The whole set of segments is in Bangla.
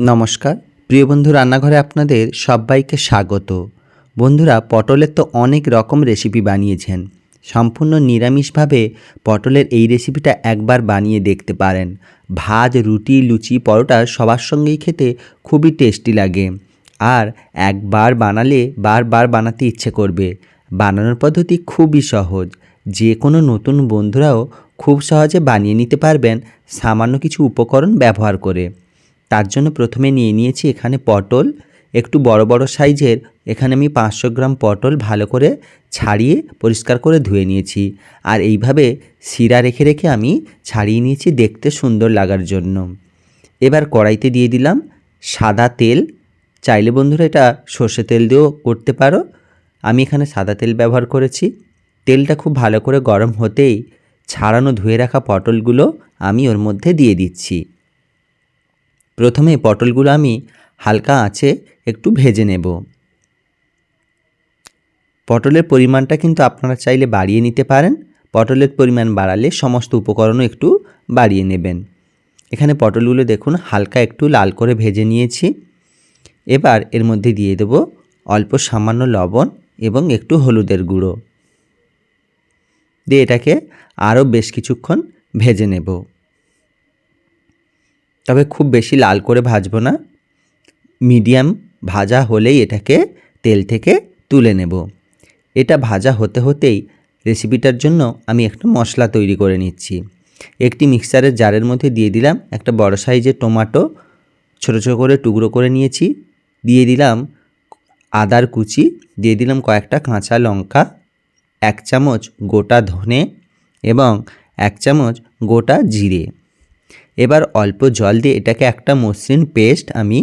নমস্কার। প্রিয় বন্ধু, রান্নাঘরে আপনাদের সবাইকে স্বাগত। বন্ধুরা, পটলের তো অনেক রকম রেসিপি বানিয়েছেন। সম্পূর্ণ নিরামিষভাবে পটলের এই রেসিপিটা একবার বানিয়ে দেখতে পারেন। ভাত রুটি, লুচি, পরোটা সবার সঙ্গেই খেতে খুবই টেস্টি লাগে। আর একবার বানালে বারবার বানাতে ইচ্ছে করবে। বানানোর পদ্ধতি খুবই সহজ। যে কোনো নতুন বন্ধুরাও খুব সহজে বানিয়ে নিতে পারবেন সামান্য কিছু উপকরণ ব্যবহার করে। তার জন্য প্রথমে নিয়ে নিয়েছি এখানে পটল, একটু বড় বড় সাইজের। এখানে আমি পাঁচশো গ্রাম পটল ভালো করে ছাড়িয়ে পরিষ্কার করে ধুয়ে নিয়েছি। আর এইভাবে শিরা রেখে রেখে আমি ছাড়িয়ে নিয়েছি দেখতে সুন্দর লাগার জন্য। এবার কড়াইতে দিয়ে দিলাম সাদা তেল। চাইলে বন্ধুরা এটা সর্ষে তেল দিয়েও করতে পারো। আমি এখানে সাদা তেল ব্যবহার করেছি। তেলটা খুব ভালো করে গরম হতেই ছাড়ানো ধুয়ে রাখা পটলগুলো আমি ওর মধ্যে দিয়ে দিচ্ছি। প্রথমে পটলগুলো আমি হালকা আঁচে একটু ভেজে নেব। পটলের পরিমাণটা কিন্তু আপনারা চাইলে বাড়িয়ে নিতে পারেন। পটলের পরিমাণ বাড়ালে সমস্ত উপকরণও একটু বাড়িয়ে নেবেন। এখানে পটলগুলো দেখুন হালকা একটু লাল করে ভেজে নিয়েছি। এবার এর মধ্যে দিয়ে দেব অল্প সামান্য লবণ এবং একটু হলুদের গুঁড়ো। দিয়ে এটাকে আরও বেশ কিছুক্ষণ ভেজে নেব। তবে খুব বেশি লাল করে ভাজবো না। মিডিয়াম ভাজা হলেই এটাকে তেল থেকে তুলে নেব। এটা ভাজা হতে হতেই রেসিপিটার জন্য আমি একটা মশলা তৈরি করে নিচ্ছি। একটি মিক্সারের জারের মধ্যে দিয়ে দিলাম একটা বড় সাইজের টমেটো, ছোটো ছোটো করে টুকরো করে নিয়েছি। দিয়ে দিলাম আদার কুচি, দিয়ে দিলাম কয়েকটা কাঁচা লঙ্কা, এক চামচ গোটা ধনে এবং এক চামচ গোটা জিরে। এবার অল্প জল দিয়ে এটাকে একটা মসৃণ পেস্ট আমি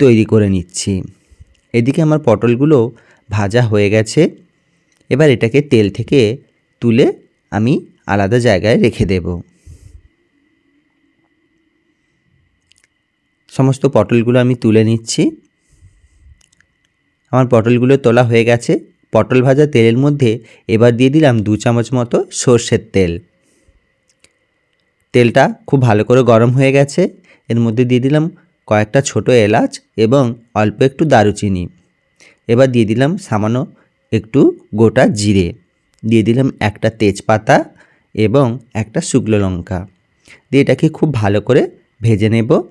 তৈরি করে নিচ্ছি। এদিকে আমার পটলগুলো ভাজা হয়ে গেছে। এবার এটাকে তেল থেকে তুলে আমি আলাদা জায়গায় রেখে দেব। সমস্ত পটলগুলো আমি তুলে নিচ্ছি। আমার পটলগুলো তোলা হয়ে গেছে। পটল ভাজা তেলের মধ্যে এবার দিয়ে দিলাম দু চামচ মতো সর্ষের তেল। তেলটা খুব ভালো করে গরম হয়ে গেছে। এর মধ্যে দিয়ে দিলাম কয়েকটা ছোট এলাচ এবং অল্প একটু দারুচিনি। এবার দিয়ে দিলাম সামান্য একটু গোটা জিরে। দিয়ে দিলাম একটা তেজপাতা এবং একটা শুকনো লঙ্কা। দিয়ে এটাকে খুব ভালো করে ভেজে নেব।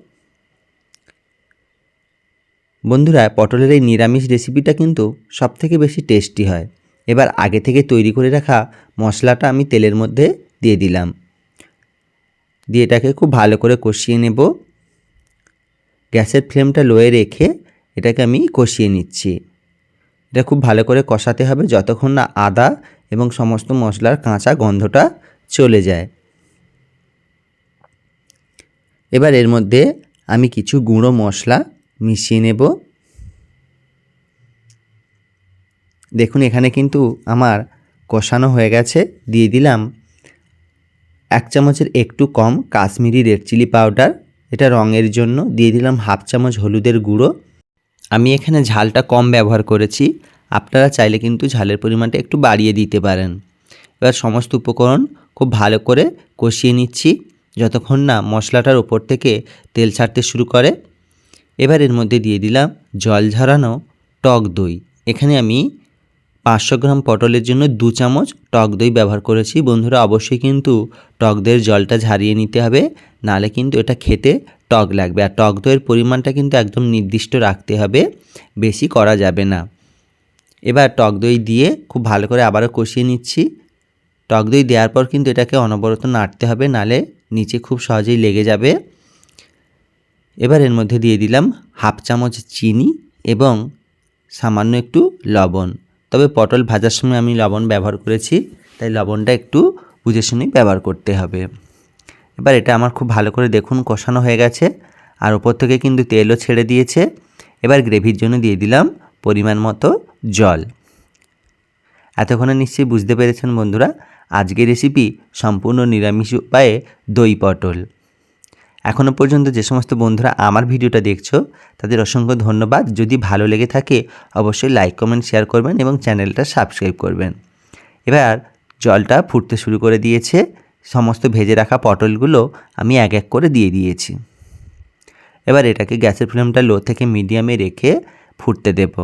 বন্ধুরা, পটলের এই নিরামিষ রেসিপিটা কিন্তু সব থেকে বেশি টেস্টি হয়। এবার আগে থেকে তৈরি করে রাখা মশলাটা আমি তেলের মধ্যে দিয়ে দিলাম। দিয়ে এটাকে খুব ভালো করে কষিয়ে নেব। গ্যাসের ফ্লেমটা লোয়ে রেখে এটাকে আমি কষিয়ে নিচ্ছি। এটা খুব ভালো করে কষাতে হবে যতক্ষণ না আদা এবং সমস্ত মশলার কাঁচা গন্ধটা চলে যায়। এবার এর মধ্যে আমি কিছু গুঁড়ো মশলা মিশিয়ে নেব। দেখুন এখানে কিন্তু আমার কষানো হয়ে গেছে, দিয়ে দিলাম। এক চামচের একটু কম কাশ্মীরি রেড চিলি পাউডার। এটা রঙের জন্য দিয়ে দিলাম হাফ চামচ হলুদের গুঁড়ো। আমি এখানে ঝালটা কম ব্যবহার করেছি। আপনারা চাইলে কিন্তু ঝালের পরিমাণটা একটু বাড়িয়ে দিতে পারেন। এবার সমস্ত উপকরণ খুব ভালো করে কষিয়ে নিচ্ছি। যতক্ষণ না মশলাটার ওপর থেকে তেল ছাড়তে শুরু করে। এবার এর মধ্যে দিয়ে দিলাম জল ঝরানো টক দই। এখানে আমি পাঁচশো গ্রাম পটলের জন্য দু চামচ টক দই ব্যবহার করেছি। বন্ধুরা, অবশ্যই কিন্তু টক দইয়ের জলটা ঝারিয়ে নিতে হবে, নালে কিন্তু এটা খেতে টক লাগবে। আর টক দইয়ের পরিমাণটা কিন্তু একদম নির্দিষ্ট রাখতে হবে, বেশি করা যাবে না। এবার টক দই দিয়ে খুব ভালো করে আবারও কষিয়ে নিচ্ছি। টক দই দেওয়ার পর কিন্তু এটাকে অনবরত নাড়তে হবে, নালে নিচে খুব সহজেই লেগে যাবে। এবার এর মধ্যে দিয়ে দিলাম হাফ চামচ চিনি এবং সামান্য একটু লবণ। তবে পটল ভাজার সময় আমি লবণ ব্যবহার করেছি, তাই লবণটা একটু বুঝে শুনেই ব্যবহার করতে হবে। এবার এটা আমার খুব ভালো করে দেখুন, কষানো হয়ে গেছে, আর ওপর থেকে কিন্তু তেলও ছেড়ে দিয়েছে। এবার গ্রেভির জন্য দিয়ে দিলাম পরিমাণ মতো জল। এতক্ষণে নিশ্চয়ই বুঝতে পেরেছেন বন্ধুরা, আজকের রেসিপি সম্পূর্ণ নিরামিষ উপায়ে দই পটল। এখনও পর্যন্ত যে সমস্ত বন্ধুরা আমার ভিডিওটা দেখছ, তাদের অসংখ্য ধন্যবাদ। যদি ভালো লেগে থাকে, অবশ্যই লাইক কমেন্ট শেয়ার করবেন এবং চ্যানেলটা সাবস্ক্রাইব করবেন। এবার জলটা ফুটতে শুরু করে দিয়েছে। সমস্ত ভেজে রাখা পটলগুলো আমি এক এক করে দিয়ে দিয়েছি। এবার এটাকে গ্যাসের ফ্লেমটা লো থেকে মিডিয়ামে রেখে ফুটতে দেব।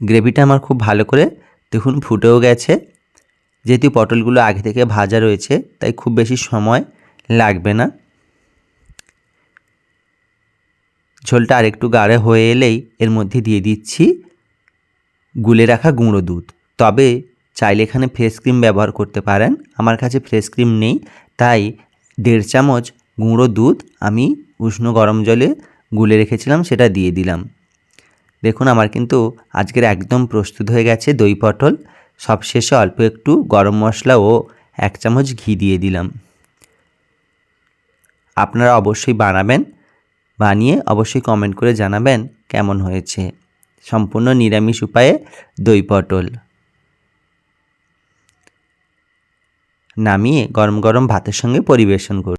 গ্রেভিটা আমার খুব ভালো করে দেখুন ফুটেও গেছে। যেহেতু পটলগুলো আগে থেকে ভাজা রয়েছে, তাই খুব বেশি সময় লাগবে না। ঝোলটা আরেকটু গাঢ় হয়ে এলেই এর মধ্যে দিয়ে দিচ্ছি গুলে রাখা গুঁড়ো দুধ। তবে চাইলে এখানে ফ্রেশ ক্রিম ব্যবহার করতে পারেন, আমার কাছে ফ্রেশ ক্রিম নেই, তাই দেড় চামচ গুঁড়ো দুধ আমি উষ্ণ গরম জলে গুলে রেখেছিলাম, সেটা দিয়ে দিলাম। দেখুন, আমার কিন্তু আজকের একদম প্রস্তুত হয়ে গেছে দই পটল। সবশেষে অল্প একটু গরম মশলা ও এক চামচ ঘি দিয়ে দিলাম। আপনারা অবশ্যই বানাবেন। বানিয়ে অবশ্যই কমেন্ট করে জানাবেন কেমন হয়েছে। সম্পূর্ণ নিরামিষ উপায়ে দই পটল। নামিয়ে গরম গরম ভাতের সঙ্গে পরিবেশন করুন